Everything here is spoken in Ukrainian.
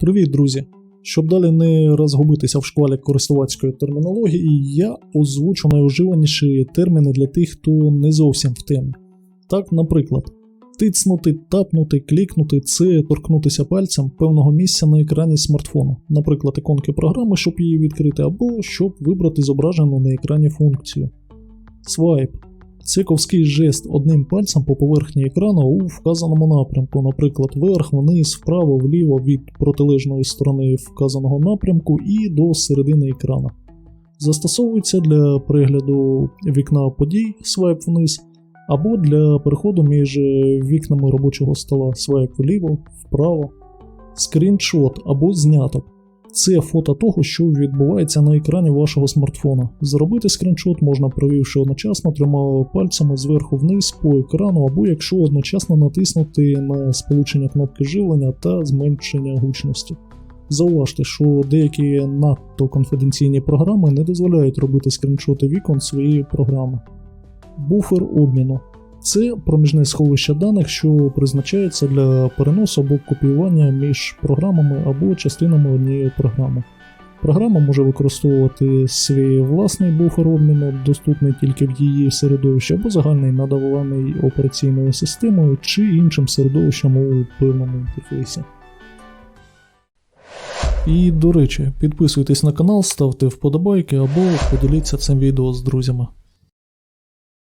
Привіт, друзі! Щоб далі не розгубитися в шквалі користувацької термінології, я озвучу найуживаніші терміни для тих, хто не зовсім в темі. Так, наприклад, тицнути, тапнути, клікнути це торкнутися пальцем певного місця на екрані смартфону, наприклад, іконки програми, щоб її відкрити, або щоб вибрати зображену на екрані функцію. Свайп це ковський жест одним пальцем по поверхні екрану у вказаному напрямку, наприклад, вверх, вниз, вправо, вліво від протилежної сторони вказаного напрямку і до середини екрана. Застосовується для перегляду вікна подій свайп вниз, або для переходу між вікнами робочого стола свайп вліво, вправо, скріншот або зняток. Це фото того, що відбувається на екрані вашого смартфона. Зробити скріншот можна провівши одночасно трьома пальцями зверху вниз по екрану, або якщо одночасно натиснути на сполучення кнопки живлення та зменшення гучності. Зауважте, що деякі надто конфіденційні програми не дозволяють робити скріншоти вікон своєї програми. Буфер обміну це проміжне сховище даних, що призначається для переносу або копіювання між програмами або частинами однієї програми. Програма може використовувати свій власний буфер обміну, доступний тільки в її середовищі, або загальний надаваний операційною системою чи іншим середовищем у певному інтерфейсі. І до речі, підписуйтесь на канал, ставте вподобайки або поділіться цим відео з друзями.